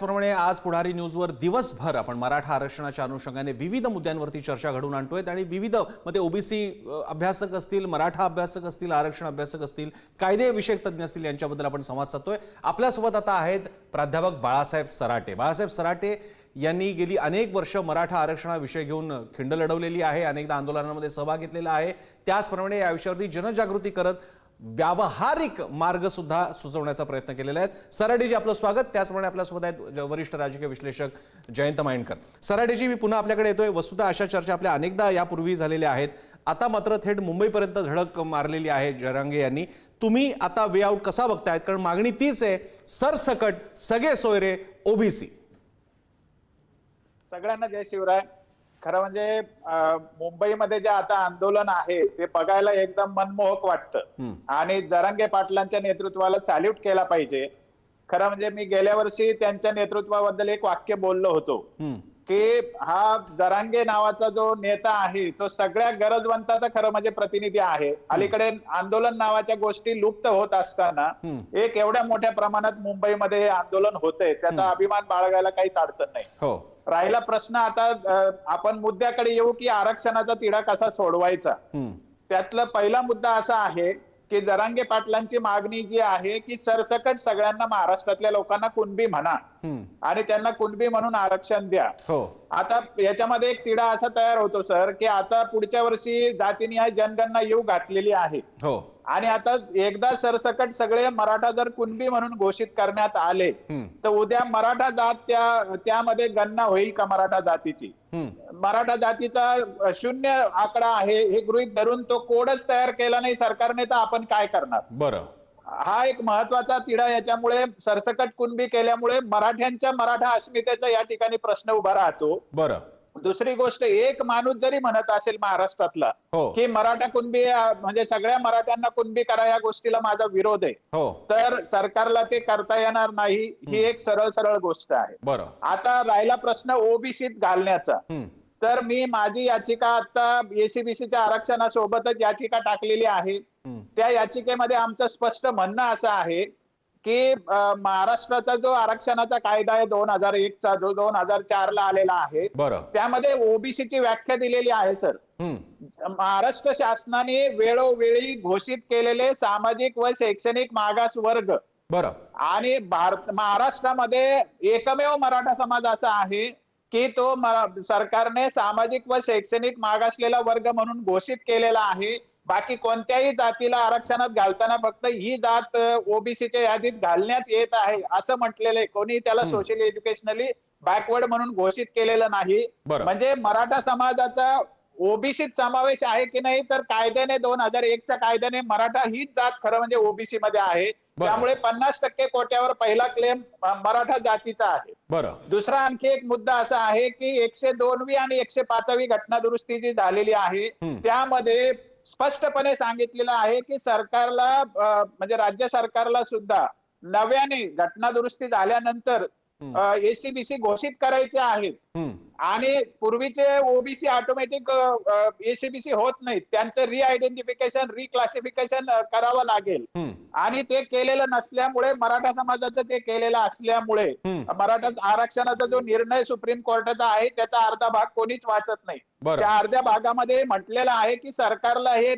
त्याचप्रमाणे आज पुढारी न्यूजवर दिवसभर आपण मराठा आरक्षणाच्या अनुषंगाने विविध मुद्द्यांवरती चर्चा घडवून आणतोय. आणि विविध मग ते ओबीसी अभ्यासक असतील मराठा अभ्यासक असतील आरक्षण अभ्यासक असतील कायदेविषयक तज्ज्ञ असतील यांच्याबद्दल आपण संवाद साधतोय. आपल्यासोबत आता आहेत प्राध्यापक बाळासाहेब सराटे. बाळासाहेब सराटे यांनी गेली अनेक वर्ष मराठा आरक्षणा विषय घेऊन खिंड लढवलेली आहे अनेकदा आंदोलनामध्ये सहभाग घेतलेला आहे. त्याचप्रमाणे या विषयावरती जनजागृती करत व्यावहारिक मार्गसुद्धा सुचवण्याचा प्रयत्न केलेला आहे सराडेजी आपलं स्वागत. त्याचप्रमाणे आपल्यासोबत आहेत वरिष्ठ राजकीय विश्लेषक जयंत माइंडकर सराडेजी मी पुन्हा आपल्याकडे येतोय. वस्तुतः अशा चर्चा आपल्या अनेकदा यापूर्वी झालेल्या आहेत. आता मात्र थेट मुंबईपर्यंत धडक मारलेली आहे जरांगे यांनी. तुम्ही आता वे आउट कसा बघतायत? कारण मागणी तीच आहे. सरसकट सगळे सोयरे ओबीसी. सगळ्यांना जय शिवराय. खरं म्हणजे मुंबईमध्ये जे आता आंदोलन आहे ते बघायला एकदम मनमोहक वाटतं. आणि जरांगे पाटलांच्या नेतृत्वाला सॅल्यूट केला पाहिजे. खरं म्हणजे मी गेल्या वर्षी त्यांच्या नेतृत्वाबद्दल एक वाक्य बोललो होतो. की हा जरांगे नावाचा जो नेता आहे तो सगळ्या गरजवंताचा खरं म्हणजे प्रतिनिधी आहे. अलीकडे आंदोलन नावाच्या गोष्टी लुप्त होत असताना एक एवढ्या मोठ्या प्रमाणात मुंबईमध्ये आंदोलन होतंय. त्याचा अभिमान बाळगायला काहीच अडचण नाही. हो. राहिला प्रश्न आता आपण मुद्द्याकडे येऊ की आरक्षणाचा तिढा कसा सोडवायचा. त्यातला पहिला मुद्दा असा आहे की जरांगे पाटलांची मागणी जी आहे की सरसकट सगळ्यांना महाराष्ट्रातल्या लोकांना कुणबी म्हणा. आणि त्यांना कुणबी म्हणून आरक्षण द्या. हो. आता याच्यामध्ये एक तिढा असा तयार होतो सर की आता पुढच्या वर्षी जातीनिहाय जनगणना येऊ घातलेली आहे. हो. आणि आता एकदा सरसकट सगळे मराठा जर कुणबी म्हणून घोषित करण्यात आले. तर उद्या मराठा जात त्या त्यामध्ये गणना होईल का मराठा जातीची. मराठा जातीचा शून्य आकडा आहे हे गृहीत धरून तो कोडच तयार केला नाही सरकारने तर आपण काय करणार? बरं. हा एक महत्त्वाचा तिढा याच्यामुळे सरसकट कुणबी केल्यामुळे मराठ्यांच्या मराठा अस्मितेचा या ठिकाणी प्रश्न उभा राहतो. बरं. दुसरी गोष्ट एक माणूस जरी म्हणत असेल महाराष्ट्रातला हो. की मराठा कुणबी अ, म्हणजे सगळ्या मराठ्यांना कुणबी करा या गोष्टीला माझा विरोध आहे. हो. तर सरकारला ते करता येणार नाही ही एक सरळ सरळ गोष्ट आहे. बरं. आता राहिला प्रश्न ओबीसीत घालण्याचा. हम्म. तर मी माझी याचिका आता एसीबीसीच्या आरक्षणासोबतच याचिका टाकलेली आहे. हम्म. त्या याचिकेमध्ये आमचं स्पष्ट म्हणणं असं आहे की महाराष्ट्राचा जो आरक्षणाचा कायदा आहे दोन हजार एकचा जो दोन हजार चार ला आलेला आहे त्यामध्ये ओबीसीची व्याख्या दिलेली आहे सर. महाराष्ट्र शासनाने वेळोवेळी घोषित केलेले सामाजिक व शैक्षणिक मागास वर्ग. बरं. आणि भारत महाराष्ट्रामध्ये एकमेव मराठा समाज असा आहे की तो सरकारने सामाजिक व शैक्षणिक मागासलेला वर्ग म्हणून घोषित केलेला आहे. बाकी कोणत्याही जातीला आरक्षणात घालताना फक्त ही जात ओबीसीच्या यादीत घालण्यात येत आहे असं म्हटलेलं आहे कोणी त्याला सोशल एज्युकेशनली बॅकवर्ड म्हणून घोषित केलेलं नाही. म्हणजे मराठा समाजाचा ओबीसीत समावेश आहे की नाही तर कायद्याने दोन हजार एकच्या कायद्याने मराठा हीच जात खरं म्हणजे ओबीसी मध्ये आहे. त्यामुळे पन्नास टक्के कोट्यावर पहिला क्लेम मराठा जातीचा आहे बरं दुसरा आणखी एक मुद्दा असा आहे की एकशे दोनवी आणि एकशे पाचवी घटना दुरुस्ती जी झालेली आहे. त्यामध्ये स्पष्टपणे सांगितलेलं आहे की सरकारला म्हणजे राज्य सरकारला सुद्धा नव्याने घटना दुरुस्ती झाल्यानंतर एसीबीसी घोषित करायचे आहेत. आणि पूर्वीचे ओबीसी ऑटोमॅटिक एसीबीसी होत नाहीत त्यांचं रिआयडेंटिफिकेशन रिक्लासिफिकेशन करावं लागेल. आणि ते केलेलं नसल्यामुळे मराठा समाजाचं ते केलेलं असल्यामुळे. मराठा आरक्षणाचा जो निर्णय सुप्रीम कोर्टाचा आहे त्याचा अर्धा भाग कोणीच वाचत नाही. त्या अर्ध्या भागामध्ये म्हटलेलं आहे की सरकारला हे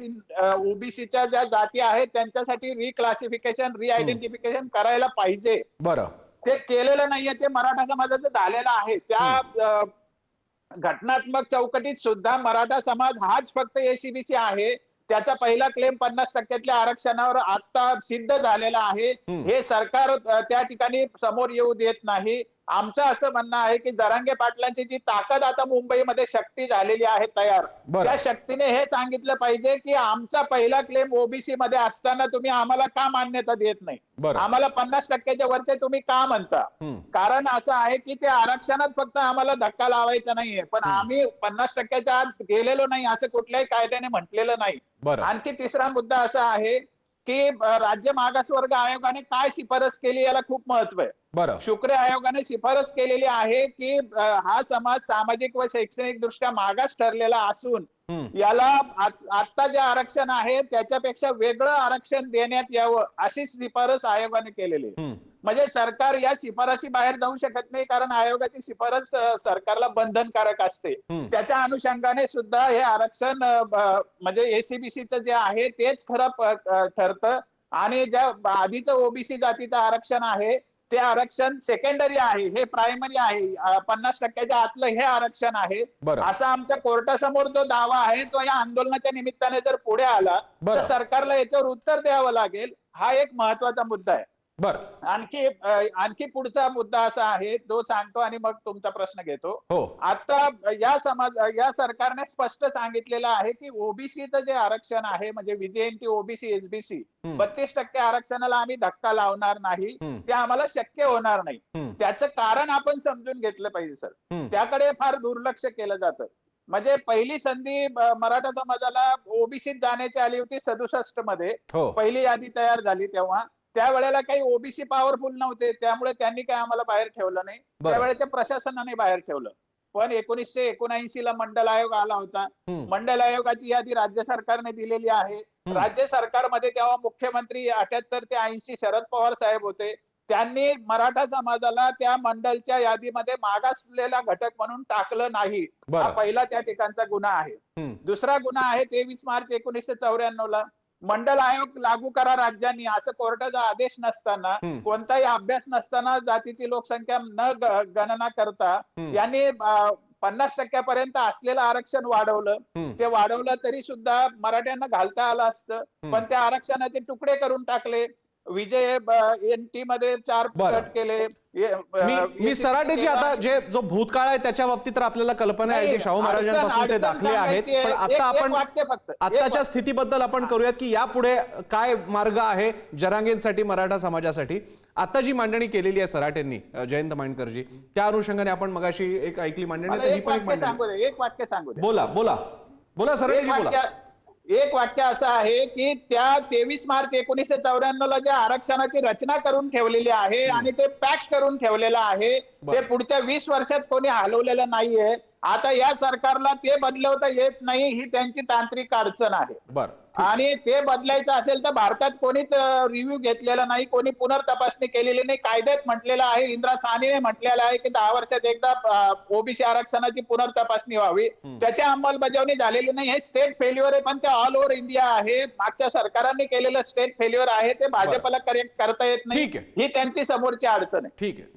ओबीसीच्या ज्या जाती आहेत त्यांच्यासाठी रिक्लासिफिकेशन रिआयडेंटिफिकेशन करायला पाहिजे बरं ते केलेलं नाहीये ते मराठा समाजाचं झालेलं आहे. त्या घटनात्मक चौकटीत सुद्धा मराठा समाज हाच फक्त एसीबीसी आहे. त्याचा पहिला क्लेम पन्नास टक्क्यातल्या आरक्षणावर आता सिद्ध झालेला आहे. हे सरकार त्या ठिकाणी समोर येऊ देत नाही. आमचं असं म्हणणं आहे की जरांगे पाटलांची जी ताकद आता मुंबईमध्ये शक्ती झालेली आहे तयार. त्या शक्तीने हे सांगितलं पाहिजे की आमचा पहिला क्लेम ओबीसी मध्ये असताना तुम्ही आम्हाला का मान्यता देत नाही. आम्हाला पन्नास टक्क्याच्या वरचे तुम्ही का म्हणता. कारण असं आहे की ते आरक्षणात फक्त आम्हाला धक्का लावायचा नाहीये पण आम्ही पन्नास टक्क्याच्या आत गेलेलो नाही असं कुठल्याही कायद्याने म्हटलेलं नाही आणखी तिसरा मुद्दा असा आहे की राज्य मागासवर्ग आयोगाने काय शिफारस केली याला खूप महत्त्व आहे बरं शुक्रे आयोगाने शिफारस केलेली आहे की हा समाज सामाजिक व शैक्षणिक दृष्ट्या मागास ठरलेला असून. याला आता जे आरक्षण आहे त्याच्यापेक्षा वेगळं आरक्षण देण्यात यावं अशी शिफारस आयोगाने केलेली आहे. म्हणजे सरकार या शिफारसी बाहेर जाऊ शकत नाही कारण आयोगाची शिफारस सरकारला बंधनकारक असते. त्याच्या अनुषंगाने सुद्धा हे आरक्षण म्हणजे एसीबीसीचं जे आहे तेच खरं ठरतं आणि ज्या आधीचं ओबीसी जातीचं आरक्षण आहे ते आरक्षण सेकंडरी आहे हे प्रायमरी आहे पन्नास टक्क्याच्या आतलं हे आरक्षण आहे. असा आमच्या कोर्टासमोर जो दावा आहे तो या आंदोलनाच्या निमित्ताने जर पुढे आला तर. सरकारला याच्यावर उत्तर द्यावं लागेल हा एक महत्त्वाचा मुद्दा आहे बरं. आणखी आणखी पुढचा मुद्दा असा आहे तो सांगतो आणि मग तुमचा प्रश्न घेतो. हो. आता या समाज या सरकारने स्पष्ट सांगितलेलं आहे की ओबीसीचं जे आरक्षण आहे म्हणजे विजेएनटी ओबीसी एसबीसी. बत्तीस टक्के आरक्षणाला आम्ही धक्का लावणार नाही. ते आम्हाला शक्य होणार नाही. त्याचं कारण आपण समजून घेतलं पाहिजे सर. त्याकडे फार दुर्लक्ष केलं जातं. म्हणजे पहिली संधी मराठा समाजाला ओबीसीत जाण्याची आली होती सदुसष्टमध्ये हो. पहिली यादी तयार झाली तेव्हा. त्यावेळेला काही ओबीसी पॉवरफुल नव्हते त्यामुळे त्यांनी काही आम्हाला बाहेर ठेवलं नाही. त्यावेळेच्या प्रशासनाने बाहेर ठेवलं. पण एकोणीसशे एकोणऐंशी ला मंडल आयोग आला होता. मंडल आयोगाची यादी राज्य सरकारने दिलेली आहे. राज्य सरकारमध्ये तेव्हा मुख्यमंत्री अठ्याहत्तर ते ऐंशी शरद पवार साहेब होते. त्यांनी मराठा समाजाला त्या मंडलच्या यादीमध्ये मागासलेला घटक म्हणून टाकलं नाही. हा पहिला त्या ठिकाणचा गुन्हा आहे. दुसरा गुन्हा आहे तेवीस मार्च एकोणीसशे चौऱ्याण्णव ला. मंडल आयोग लागू करा राज्यांनी असं कोर्टाचा आदेश नसताना. कोणताही अभ्यास नसताना जातीची लोकसंख्या न गणना करता. यांनी पन्नास टक्क्यापर्यंत असलेलं आरक्षण वाढवलं. ते वाढवलं तरी सुद्धा मराठ्यांना घालता आलं असतं पण त्या आरक्षणाचे तुकडे करून टाकले विजय एनटी मध्ये चार. गट केले. मी सराटेची आता जे जो भूतकाळ आहे त्याच्या बाबतीत तर आपल्याला कल्पना आहे की शाहू महाराजांपासूनचे दाखले आहेत. पण आता आपण आताच्या. स्थितीबद्दल आपण करूयात की यापुढे काय मार्ग आहे जरांगेंसाठी मराठा समाजासाठी. आता जी मांडणी केलेली आहे सराटेंनी जयंत मांडकरजी त्या अनुषंगाने आपण मगाशी एक ऐकली मांडणी ही एक पण एक वाक्य मांडणी. सांगू बोला बोला. बोला सराटेजी बोला. एक वाक्य असं आहे की त्या तेवीस मार्च एकोणीसशे चौऱ्याण्णव ला ज्या आरक्षणाची रचना करून ठेवलेली आहे आणि ते पॅक करून ठेवलेलं आहे. ते पुढच्या वीस वर्षात कोणी हलवलेलं नाहीये आता या सरकारला ते बदलवता येत नाही ही त्यांची तांत्रिक अडचण आहे. बर आणि ते बदलायचं असेल तर भारतात कोणीच रिव्ह्यू घेतलेला नाही कोणी पुनर्तपासणी केलेली नाही. कायद्यात म्हटलेलं आहे इंदिरा साहनीने म्हटलेलं आहे की दहा वर्षात एकदा ओबीसी आरक्षणाची पुनर्तपासणी व्हावी. त्याची अंमलबजावणी झालेली नाही. हे स्टेट फेल्युअर आहे पण ते ऑल ओव्हर इंडिया आहे. मागच्या सरकारांनी केलेलं स्टेट फेल्युअर आहे ते भाजपला करेक्ट करता येत नाही. ठीक आहे. ही त्यांची समोरची अडचण आहे. ठीक आहे.